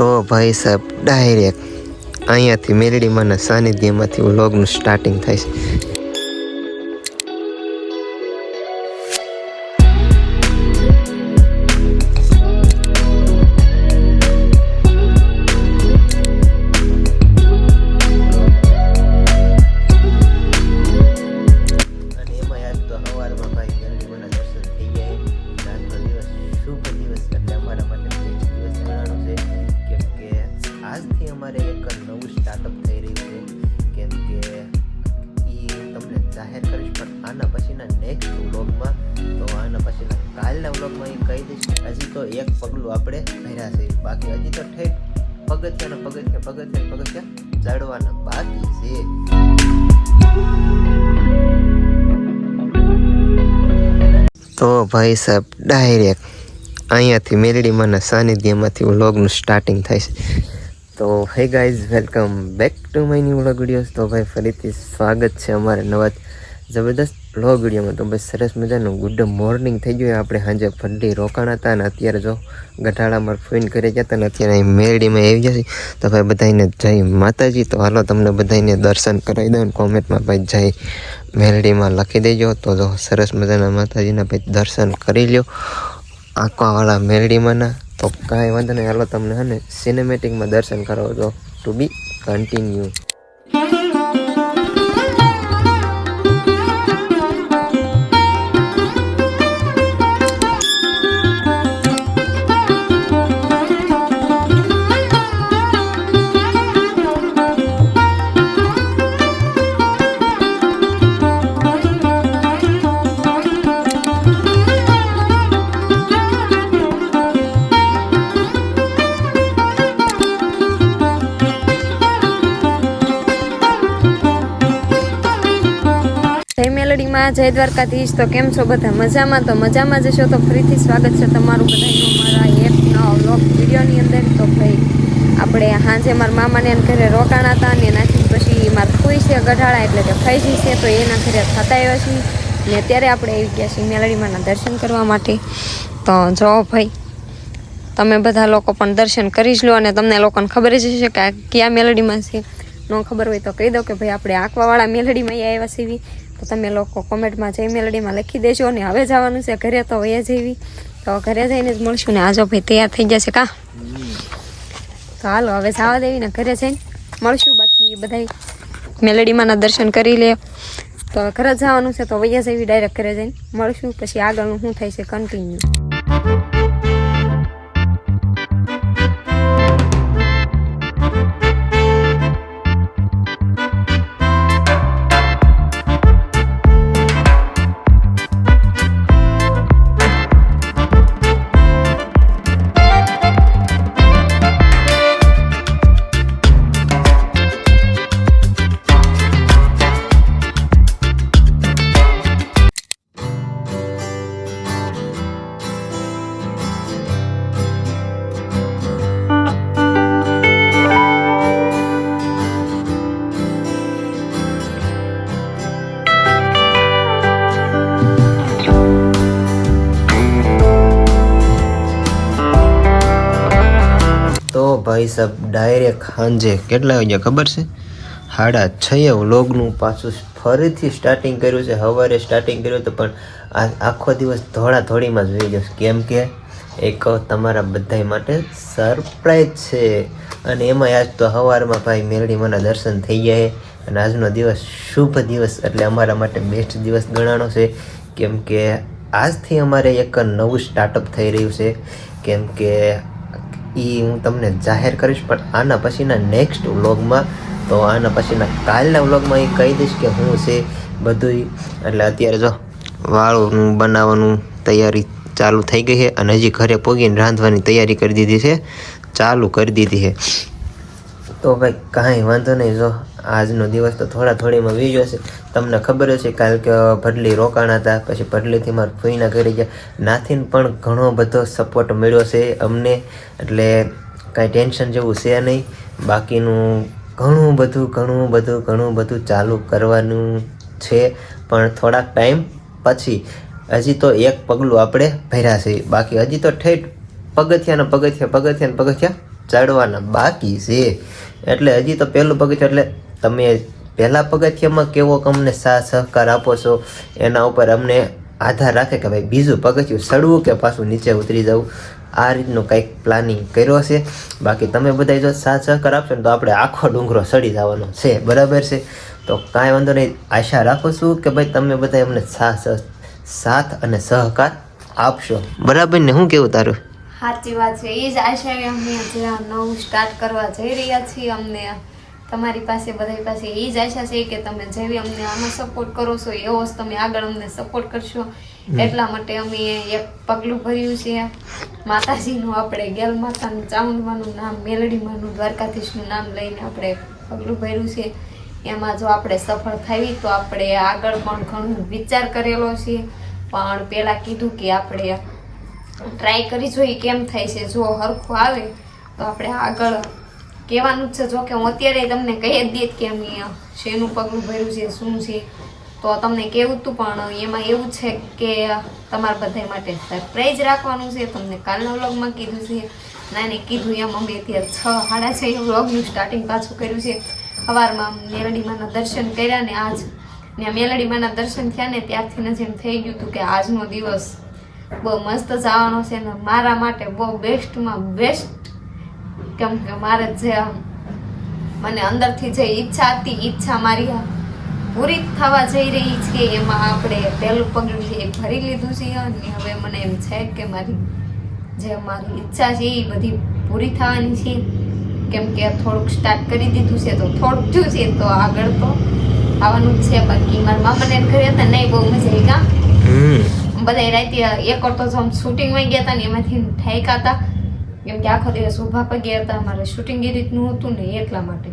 તો ભાઈ સાહેબ ડાયરેક્ટ અહીંયાથી મેલડીમાંના સાનિધ્યમાંથી વ્લોગનું સ્ટાર્ટિંગ થાય છે. પગથિયાના પગથિયા પગથિયા પગથિયા. ચડવાના બાકી છે. તો ભાઈ સાહેબ ડાયરેક્ટ અહીંયાથી મેલડીમાંના સાનિધ્યમાંથી વ્લોગનું સ્ટાર્ટિંગ થાય છે. તો hey guys welcome back to my new vlog videos તો ભાઈ ફરીથી સ્વાગત છે અમારે નવા જબરદસ્ત લોગ વિડીયોમાં તો બસ સરસ મજાનું ગુડ મોર્નિંગ થઈ ગયું. આપણે સાંજે ફરડી રોકાણ હતા અને અત્યારે જો ગઢાળામાં ફોઈન કરી ગયા હતા અને અત્યારે અહીં મેરડીમાં આવી જશે તો ભાઈ બધાને જય માતાજી. તો હાલો તમને બધાને દર્શન કરાવી દઉં કોમેન્ટમાં ભાઈ જય મેરડીમાં લખી દેજો. તો જો સરસ મજાના માતાજીના ભાઈ દર્શન કરી લ્યો આંકવાવાળા મેરડીમાંના. તો કાંઈ વાંધો નહીં. હાલો તમને હે ને સિનેમેટિકમાં દર્શન કરાવો. તો ટુ બી કન્ટિન્યુ મેલડીમાં જય દ્વારકાધીશ. તો કેમ છો બધા? મજામાં? તો મજામાં જશો તો ફરીથી સ્વાગત છે તમારું બધાનું મારા એક નવા વ્લોગ વિડીયોની અંદર. તો ભાઈ, આપણે સાંજે મારા મામાને એના ઘરે રોકાણા હતા અને એનાથી પછી મારા ફૂઈ છે ગઢાળા એટલે કે ફૈજી છે. તો એના ઘરે થતા આવ્યા છીએ ને અત્યારે આપણે આવી ગયા છીએ મેલડીમાંના દર્શન કરવા માટે. તો જો ભાઈ, તમે બધા લોકો પણ દર્શન કરી જ લો અને તમને લોકોને ખબર જ હશે કે કયા મેલડીમાં છે. ન ખબર હોય તો કહી દો કે ભાઈ, આપણે આંકવાવાળા મેલડીમાં આવ્યા છીએ. તો તમે લોકો કોમેન્ટમાં જઈ મેલડીમાં લખી દેજો ને હવે જવાનું છે ઘરે તો વયા જેવી. તો ઘરે જઈને જ મળશું ને આજો ભાઈ તૈયાર થઈ જશે કા? તો હાલો, હવે જવા દેવી ને ઘરે જઈને મળશું બાકી બધા મેલડીમાંના દર્શન કરી લે. તો હવે ઘરે જવાનું છે તો વૈયા જેવી ડાયરેક્ટ ઘરે જઈને મળશું. પછી આગળનું શું થાય છે કન્ટિન્યુ ભાઈ સાહેબ ડાયરેક્ટ સાંજે કેટલા વાગ્યા ખબર છે? સાડા છએ વ્લોગનું પાછું ફરીથી સ્ટાર્ટિંગ કર્યું છે. સવારે સ્ટાર્ટિંગ કર્યું હતું, પણ આ આખો દિવસ ધોળા ધોળીમાં જ રહી જશે કેમ કે એક તમારા બધા માટે સરપ્રાઈઝ છે. અને એમાં આજ તો સવારમાં ભાઈ મેરડીમાંના દર્શન થઈ જાય અને આજનો દિવસ શુભ દિવસ, એટલે અમારા માટે બેસ્ટ દિવસ ગણાનો છે. કેમ કે આજથી અમારે એક નવું સ્ટાર્ટઅપ થઈ રહ્યું છે. કેમ કે એ હું તમને જાહેર કરીશ, પણ આના પછીના નેક્સ્ટ વ્લોગમાં તો આના પછીના કાલના વ્લોગમાં એ કહી દઈશ કે હું છે બધું એટલે અત્યારે જો વાળું બનાવવાનું તૈયારી ચાલુ થઈ ગઈ છે અને હજી ઘરે પોગીને રાંધવાની તૈયારી કરી દીધી છે. ચાલુ કરી દીધી છે. તો ભાઈ, કાંઈ વાંધો નહીં. જો, આજનો દિવસ તો થોડા થોડીમાં વીજ્યો છે તમને ખબર છે કાલ કે ભડલી રોકાણ હતા. પછી ભડલીથી મારા ફૂઈના ઘરે ગયા. નાથીને પણ ઘણો બધો સપોર્ટ મળ્યો છે અમને. એટલે કાંઈ ટેન્શન જેવું છે નહીં. બાકીનું ઘણું બધું ઘણું બધું ઘણું બધું ચાલુ કરવાનું છે. પણ થોડાક ટાઈમ પછી હજી તો એક પગલું આપણે ભર્યા છે. બાકી હજી તો ઠેઠ પગથિયાના પગથિયા પગથિયા ને પગથિયા ચડવાના બાકી છે. એટલે હજી તો પહેલું પગથિયું, એટલે તમે પહેલાં પગથિયામાં કેવો અમને સાથ સહકાર આપો છો, એના ઉપર અમને આધાર રાખે કે ભાઈ બીજું પગથિયું ચડવું કે પાછું નીચે ઉતરી જવું. આ રીતનું કંઈક પ્લાનિંગ કર્યો છે. બાકી તમે બધા જો સાથ સહકાર આપશો ને તો આપણે આખો ડુંગરો ચડી જવાનો છે. બરાબર છે? તો કાંઈ વાંધો નહીં. આશા રાખું છું કે ભાઈ તમે બધા અમને સાથ સાથ અને સહકાર આપશો. બરાબર ને? હું કેવું તારું? સાચી વાત છે. એ જ આશાએ અમે જે આ નવું સ્ટાર્ટ કરવા જઈ રહ્યા છીએ અમને તમારી પાસે બધાય પાસે એ જ આશા છે કે તમે જેવી અમને આમાં સપોર્ટ કરો છો એવો જ તમે આગળ અમને સપોર્ટ કરશો. એટલા માટે અમે એક પગલું ભર્યું છે. માતાજીનું આપણે ગેલ માતાનું ચામુંડમાનું નામ મેલડીમાનું દ્વારકાધીશનું નામ લઈને આપણે પગલું ભર્યું છે. એમાં જો આપણે સફળ થઈ તો આપણે આગળ પણ ઘણું વિચાર કરેલો છે. પણ પહેલાં કીધું કે આપણે ટ્રાય કરી જોઈએ કેમ થાય છે. જો હરખું આવે, તો આપણે આગળ કહેવાનું જ છે. જો કે હું અત્યારે તમને કહી જ દઈએ કે એમ શેનું પગલું ભર્યું છે, શું છે, તો તમને કેવું હતું, પણ એમાં એવું છે કે તમારા બધા માટે સરપ્રાઈઝ રાખવાનું છે. તમને કાલના વ્લોગમાં કીધું છે. નાની કીધું એમ અમે અત્યારે છ સાડા છ વ્લોગનું સ્ટાર્ટિંગ પાછું કર્યું છે. સવારમાં મેલડીમાંના દર્શન કર્યા ને આજ ને મેલડીમાંના દર્શન થયા ને ત્યારથી જ એમ થઈ ગયું હતું કે આજનો દિવસ બહુ મસ્ત જવાનો છે ને મારા માટે બહુ બેસ્ટમાં બેસ્ટ કેમ કે મારે જે મને અંદરથી જે ઈચ્છા હતી ઈચ્છા મારી પૂરી થવા જઈ રહી છે. એમાં આપણે પહેલું પગલું છે એ ભરી લીધું છે અને હવે મને એમ છે કે મારી જે મારી ઈચ્છા છે એ બધી પૂરી થવાની છે. કેમ કે થોડુંક સ્ટાર્ટ કરી દીધું છે તો થોડુંક થયું છે તો આગળ તો આવવાનું જ છે. બાકી મારા મામાને ઘરે હતા નહીં બહુ મજા આવી બધા રાતે એક તો આમ શૂટિંગમાં ગયા હતા ને એમાંથી ઠાઈકા હતા કેમ કે આખો દિવસ ઊભા પગ્યા હતા અમારે શૂટિંગ એ રીતનું હતું ને એટલા માટે.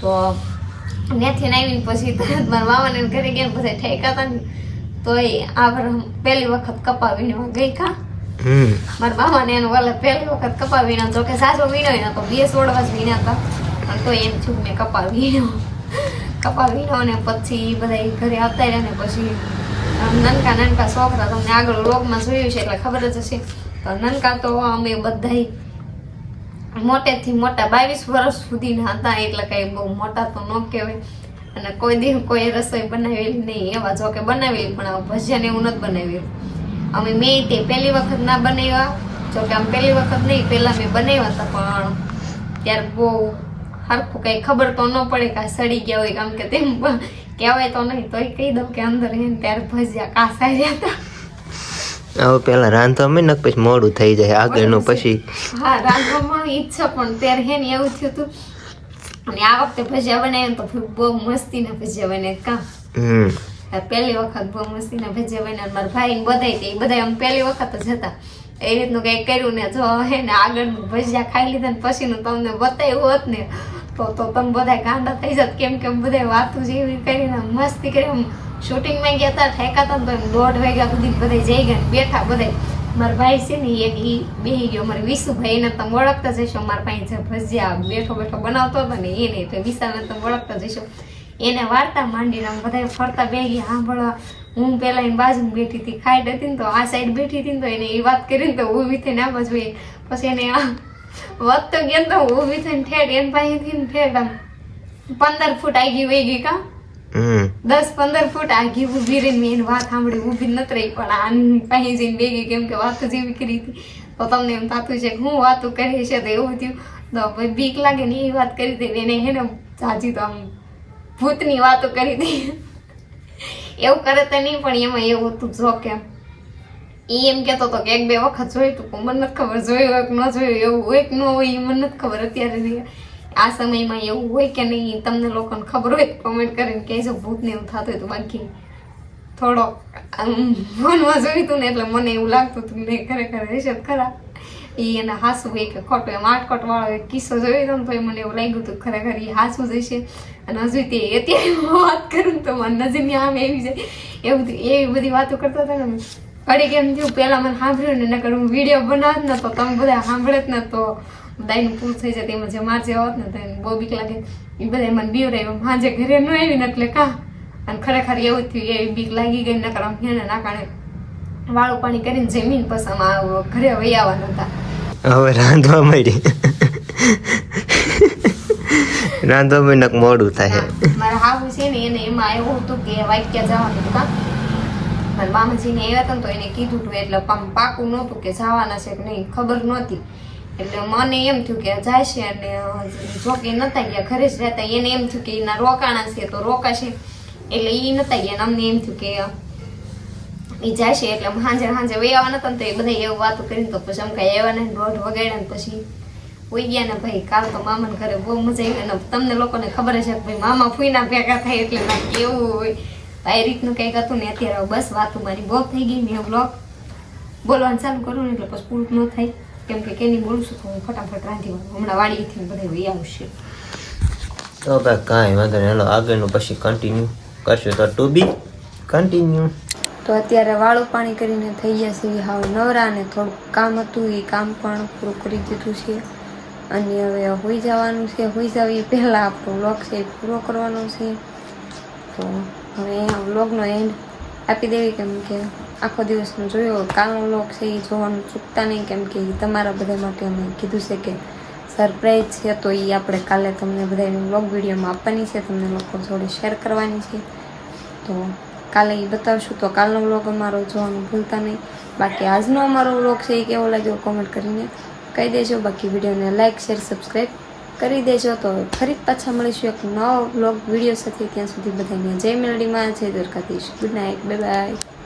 તો ત્યાંથી આવીને પછી મારા મામાને ઘરે ગયા બધા ઠાયકા હતા ને. તો આ પહેલી વખત કપાવીને વીણવા ગઈ કા મારા મામાને એનું વાલે પહેલી વખત કપાવીને તો કે સાસો વીણો એના તો બે સોડવા જ વીણ્યા હતા અને તો એમ છું મેં કપા વીણ્યો કપા વીણો ને પછી બધા ઘરે આવતા રહ્યા ને પછી નનકા નનકા હતા તમને આગળ રોગમાં જોયું છે એટલે ખબર જ હશે. તો નનકા તો અમે બધાય મોટેથી મોટા બાવીસ વર્ષ સુધીના હતા, એટલે કંઈ બહુ મોટા તો ન કહેવાય. અને કોઈ દી કોઈ રસોઈ બનાવેલી નહીં, એવા જો કે બનાવેલી, પણ આ ભજીયા ને એવું નથી બનાવ્યું. અમે મેં તે પહેલી વખત ના બનાવ્યા, જો કે આમ પહેલી વખત નહીં, પહેલાં મેં બનાવ્યા હતા, પણ ત્યારે બહુ સરખું કંઈ ખબર તો ન પડે કે સડી ગયા હોય કામ કે તેમ. કહેવાય તો નહીં તોય કહી દઉં કે અંદર હે ત્યારે ભજીયા કાસાઈ રહ્યા હતા. હવે પેલા રાંધવા અમે પછી મોડું થઈ જાય આગળનું પછી. હા રાંધવામાં ઈચ્છા પણ ત્યારે હે ને એવું થયું હતું. અને આ વખતે ભજીયા બનાવ્યા તો ફરી બહુ મસ્તીના ભજીયા બન્યા કામ પહેલી વખત બહુ મસ્તીના ભજીયા બન્યા મારા ભાઈ બધાય તે બધા આમ પહેલી વખત જ હતા. એ રીતનું કંઈક કર્યું ને જો હે ને આગળનું ભજીયા ખાઈ લીધા ને પછીનું તમને બતાવ્યું હોત ને તો તો તમે બધા ગાંડા થઈ જત, કેમ કે બધા વાતું જેવી કરીને મસ્તી કરી શૂટિંગમાં ગયા હતા ઠેકા હતા તો દોઢ વાગ્યા સુધી બધા જઈ ગયા ને બેઠા બધા મારા ભાઈ છે ને એક, ઈ બેહી ગયો. મારે વિશુભાઈ, એને તમે ઓળખતા જશો મારા પાસે જે ભજીયા બેઠો બેઠો બનાવતો હતો ને એ નહીં, તો વિશાલને તમે ઓળખતા જશો એને વાર્તા માંડીને આમ બધા ફરતા બેગી સાંભળવા હું પેલા એની બાજુ બેઠી હતી ખાઈડ હતી ને તો આ સાઈડ બેઠી હતી ને તો એને એ વાત કરીને તો ઊભી થઈને આ બાજુ એ. પછી એને આ વધતો ગયા તો ઊભી થઈને ઠેઠ એન પાસેથી ઠેઠ આમ પંદર ફૂટ આગી વહી ગઈ કા? દસ પંદર ફૂટ આગી ઊભી રહીને મેં વાત સાંભળી ઊભી નત રહી પણ આની પાસે જઈને બેગી કેમ કે વાત જેવી કરી હતી. તો તમને એમ થતું છે હું વાતો કરી છે તો એવું થયું. તો ભાઈ બીક લાગે ને એ વાત કરી હતી એને હે ને સાચી તો આમ ભૂતની વાતો કરી હતી. એવું કરે તો નહીં પણ એમાં એવું હતું જો કે. ઈ એમ કહેતો હતો કે એક બે વખત જોયું તું મને નથી ખબર, જોયું હોય કે ન જોયું, એવું હોય કે ન હોય એ મને નથી ખબર અત્યારે નહીં. આ સમયમાં એવું હોય કે નહીં તમને લોકોને ખબર હોય કોમેન્ટ કરીને કહેજો, ભૂતને એવું થતું હતું તો બાકી થોડો મનમાં જોયું હતું ને એટલે મને એવું લાગતું હતું નહીં, ખરેખર હશે ખરા. એ એને હાસું હોય કે ખોટું, એમ આટકોટ વાળો એક કિસ્સો જોયો હતો ને તો મને એવું લાગ્યું હતું ખરેખર એ હાસું જ હશે. અને હજુ તે અત્યારે વાત કરું ને તો મને નજીકની આમ એવી જાય એવું એવી બધી વાતો કરતા હતા ને ઘડી કેમ થયું? પહેલાં મને સાંભળ્યું ને નકર હું વીડિયો બનાવત ને તો તમે બધા સાંભળત ને તો દાઈનું પૂરું થઈ જાય એમાં જે મારજે હોત ને તો એને બહુ બીક લાગે. એ બધા મને બીવરાયું સાંજે ઘરે ન આવી ને એટલે કા? અને ખરેખર એવું જ થયું એવી બીક લાગી ગઈ નકર આમ હેને ના કારણે વાળું પાણી કરીને જમીન પછી આમ ઘરે વહી આવવાના હતા. હવે રાંધવા મળી રાંધવા મહિના મોડું થાય. મારા હાવ છે ને એને એમાં એવું હતું કે વાક્ય જવાનું હતું મારા મામાજીને આવ્યા હતા તો એને કીધું હતું એટલે પાકું નહોતું કે જવાના છે કે નહીં, ખબર નહોતી. એટલે મને એમ થયું કે જાય છે અને જો કે નતા ગયા ઘરે જ રહેતા, એને એમ થયું કે એના રોકાણા છે તો રોકાશે. એટલે એ નતા ગયા અમને એમ થયું કે એ છે એટલે સાંજે સાંજે વૈયાવા હતા ને તો એ બધા એવું વાતો કરીને તો પછી અમકાઈ આવ્યા ને દોઢ વગાડ્યા ને પછી હોઈ ગયા ને ભાઈ, કાલ તો મામાને ઘરે બહુ મજા આવી. અને તમને લોકોને ખબર છે કે ભાઈ મામા ફૂઈના ભેગા થાય એટલે એવું હોય. આ રીતનું કંઈક હતું ને અત્યારે બસ વાતું મારી બહુ થઈ ગઈ મેં બ્લોગ બોલવાનું ચાલુ કરું ને એટલે પછી પૂરું ન થાય. કેમ કે કેની બોલું છું તો હું ફટાફટ રાંધી વાળું. હમણાં વાડીથી બધે વહી આવશે. તો ભાઈ કાંઈ વાંધો નહીં. હાલો આગળનું પછી કન્ટિન્યુ કરશું. તો ટુ બી કન્ટિન્યુ તો અત્યારે વાળું પાણી કરીને થઈ ગયા છે. હાવ નવરા અને થોડુંક કામ હતું. એ કામ પણ પૂરું કરી દીધું છે. અને હવે હોઈ જવાનું છે. હોઈ જવી પહેલાં આપણો વ્લોગ છે એ પૂરો કરવાનો છે. તો હવે વ્લોગનો એન્ડ આપી દેવી કેમ કે આખો દિવસનો જોયો કાલનો વ્લોગ છે એ જોવાનું ચૂકતા નહીં કેમ કે તમારા બધા માટે અમે કીધું છે કે સરપ્રાઈઝ છે તો એ આપણે કાલે તમને બધાને વ્લોગ વિડીયોમાં આપવાની છે, તમને લોકો જોડે શેર કરવાની છે. તો કાલે એ બતાવશું, તો કાલનો વ્લોગ અમારો જોવાનું ભૂલતા નહીં. બાકી આજનો અમારો વ્લોગ છે એ કેવો લાગ્યો કોમેન્ટ કરીને કહી દેજો. બાકી વિડીયોને લાઇક શેર સબસ્ક્રાઈબ કરી દેજો તો ફરી પાછા મળીશું એક નવો બ્લોગ વીડિયો સાથે. ત્યાં સુધી બધાને જય મેલડીમાં જય Dwarkadhish. Good night bye bye